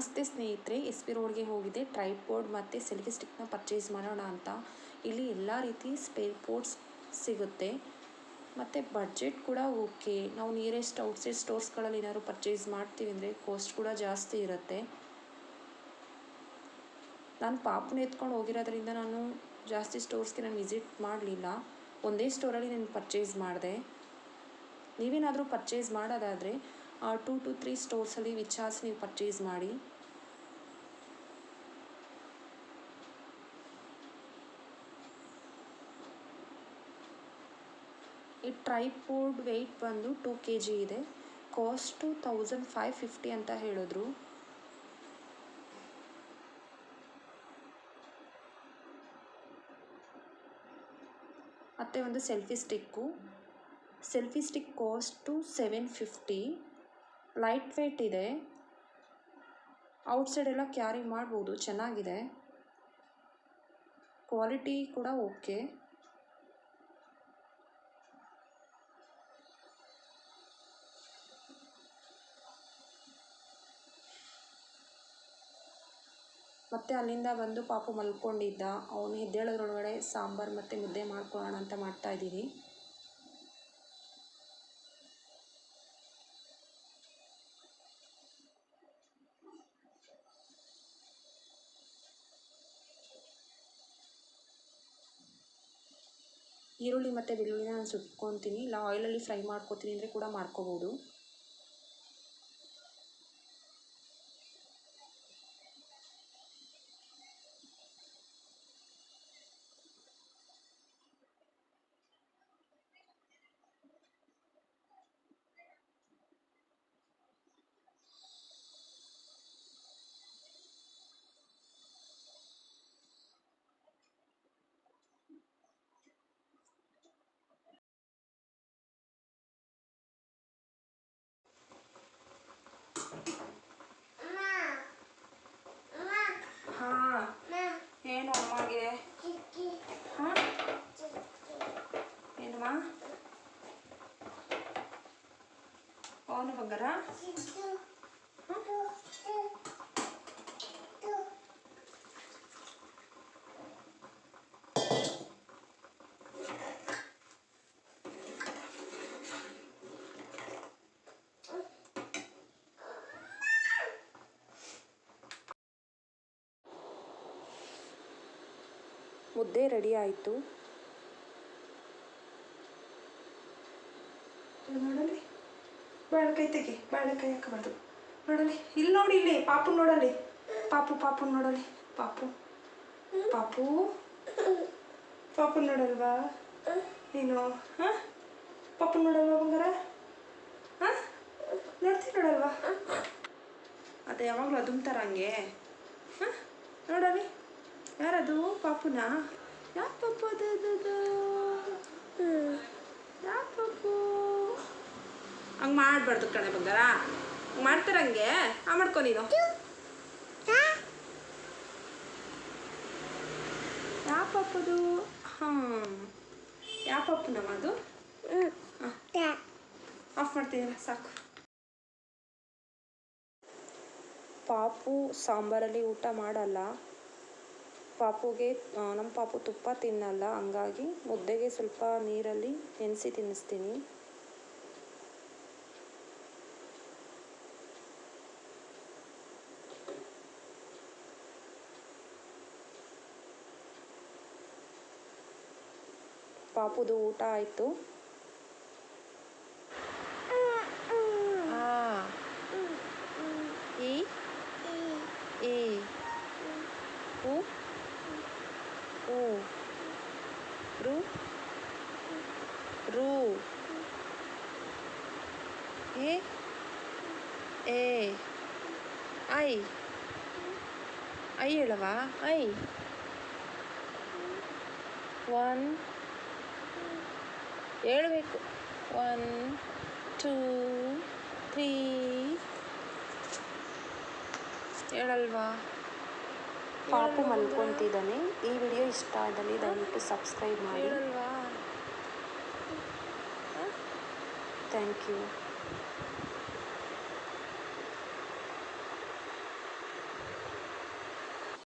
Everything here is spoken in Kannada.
ನಮಸ್ತೆ ಸ್ನೇಹಿತರೆ ಎಸ್ ಪಿ ರೋಡ್ಗೆ ಹೋಗಿದೆ. ಟ್ರೈಪೋರ್ಡ್ ಮತ್ತು ಸೆಲ್ಫಿ ಸ್ಟಿಕ್ನ ಪರ್ಚೇಸ್ ಮಾಡೋಣ ಅಂತ. ಇಲ್ಲಿ ಎಲ್ಲ ರೀತಿ ಸ್ಪೇರ್ ಪೋರ್ಟ್ಸ್ ಸಿಗುತ್ತೆ. ಮತ್ತು ಬಡ್ಜೆಟ್ ಕೂಡ ಓಕೆ. ನಾವು ನಿಯರೆಸ್ಟ್ ಔಟ್ಸೈಡ್ ಸ್ಟೋರ್ಸ್ಗಳಲ್ಲಿ ಏನಾದ್ರು ಪರ್ಚೇಸ್ ಮಾಡ್ತೀವಿ ಅಂದರೆ ಕಾಸ್ಟ್ ಕೂಡ ಜಾಸ್ತಿ ಇರುತ್ತೆ. ನಾನು ಪಾಪನ ಎತ್ಕೊಂಡು ಹೋಗಿರೋದ್ರಿಂದ ನಾನು ಜಾಸ್ತಿ ಸ್ಟೋರ್ಸ್ಗೆ ನಾನು ವಿಸಿಟ್ ಮಾಡಲಿಲ್ಲ. ಒಂದೇ ಸ್ಟೋರಲ್ಲಿ ನಾನು ಪರ್ಚೇಸ್ ಮಾಡಿದೆ. ನೀವೇನಾದರೂ ಪರ್ಚೇಸ್ ಮಾಡೋದಾದರೆ ಟೂ ಟು ತ್ರೀ ಸ್ಟೋರ್ಸಲ್ಲಿ ವಿಚಾರಿಸಿ ನೀವು ಪರ್ಚೇಸ್ ಮಾಡಿ. ಈ ಟ್ರೈಪೋರ್ಡ್ ವೆಯ್ಟ್ ಬಂದು ಟೂ ಕೆ ಜಿ ಇದೆ. ಕಾಸ್ಟು ತೌಸಂಡ್ ಫೈವ್ ಫಿಫ್ಟಿ ಅಂತ ಹೇಳಿದ್ರು. ಮತ್ತು ಒಂದು selfie stick selfie stick cost seven fifty light weight ಇದೆ. ಔಟ್ಸೈಡ್ ಎಲ್ಲ ಕ್ಯಾರಿ ಮಾಡ್ಬೋದು, ಚೆನ್ನಾಗಿದೆ. ಕ್ವಾಲಿಟಿ ಕೂಡ ಓಕೆ. ಮತ್ತೆ ಅಲ್ಲಿಂದ ಬಂದು ಪಾಪು ಮಲ್ಕೊಂಡಿದ್ದ. ಅವನು ಎದ್ದೇಳೋದ್ರೊಳಗಡೆ ಸಾಂಬಾರು ಮತ್ತು ಮುದ್ದೆ ಮಾಡ್ಕೊಳ್ಳೋಣ ಅಂತ ಮಾಡ್ತಾಯಿದ್ದೀನಿ ಈರುಳ್ಳಿ ಮತ್ತು ಬೆಳ್ಳುಳ್ಳಿನ ನಾನು ಸುಟ್ಕೊತೀನಿ ಇಲ್ಲ ಆಯಿಲಲ್ಲಿ ಫ್ರೈ ಮಾಡ್ಕೊತೀನಿ ಅಂದರೆ ಕೂಡ ಮಾಡ್ಕೋಬೋದು ಹಾಂ ಏನು ಅಮ್ಮಗೆ ಹಾಂ ಅವನು ಬಂಗಾರ ಮುದ್ದೆ ರೆಡಿ ಆಯಿತು. ನೋಡಲಿ. ಬಾಳೆಕಾಯಿ ತೆಗಿ, ಬಾಳೆಕಾಯಿ ಹಾಕಬಾರ್ದು. ನೋಡಲಿ, ಇಲ್ಲಿ ನೋಡಿ, ಇಲ್ಲಿ, ಪಾಪು ನೋಡಲಿ. ಪಾಪು ಪಾಪು ನೋಡಲಿ. ಪಾಪು ಪಾಪು ಪಾಪು ನೋಡಲ್ವಾ? ನೀನು, ಹಾಂ? ಪಾಪು ನೋಡಲ್ವಾ ಬಂಗಾರ? ಹಾಂ? ನೋಡ್ತೀನಿ ನೋಡಲ್ವಾ? ಅದೇ, ಯಾವಾಗಲೂ ಅದುಮ್ತಾರ ಹಂಗೆ. ಹಾಂ? ನೋಡಲಿ. ಯಾರದು? ಪಾಪುನ? ಯಾವ ಪಾಪು ಅದು ಅದು? ಯಾವ ಪಾಪು? ಹಂಗೆ ಮಾಡಬಾರ್ದು ಕಣೆ ಬಂಗಾರ. ಮಾಡ್ತಾರಂಗೆ ಮಾಡ್ತಾರ ಹಂಗೆ? ಆ ಮಾಡ್ಕೊ ನೀನು. ಯಾವ ಪಾಪದು? ಹಾಂ. ಯಾವ ನಮ್ಮ ಅದು? ಆಫ್ ಮಾಡ್ತೀನಿ ಸಾಕು. ಪಾಪು ಸಾಂಬಾರಲ್ಲಿ ಊಟ ಮಾಡಲ್ಲ. ಪಾಪುಗೆ ನಮ್ಮ ಪಾಪು ತುಪ್ಪ ತಿನ್ನಲ್ಲ. ಹಂಗಾಗಿ ಮುದ್ದೆಗೆ ಸ್ವಲ್ಪ ನೀರಲ್ಲಿ ನೆನೆಸಿ ತಿನ್ನಿಸ್ತೀನಿ. ಪಾಪುದು ಊಟ ಆಯಿತು ಈ ಈ ಉ ಉ ರು ರು ಎ ಎ ಐ ಐ ಹೇಳವಾ ಐ ಒನ್ ಹೇಳ್ಬೇಕು. ಒನ್ ಟೂ ತ್ರೀ ಹೇಳಲ್ವಾ? ಪಾಪು ಮಲ್ಕೊತಿದ್ದಾನೆ. ಈ ವಿಡಿಯೋ ಇಷ್ಟ ಆದಲ್ಲಿ ದಯವಿಟ್ಟು ಸಬ್ಸ್ಕ್ರೈಬ್ ಮಾಡಿ. ಹೇಳಲ್ವಾ? Thank you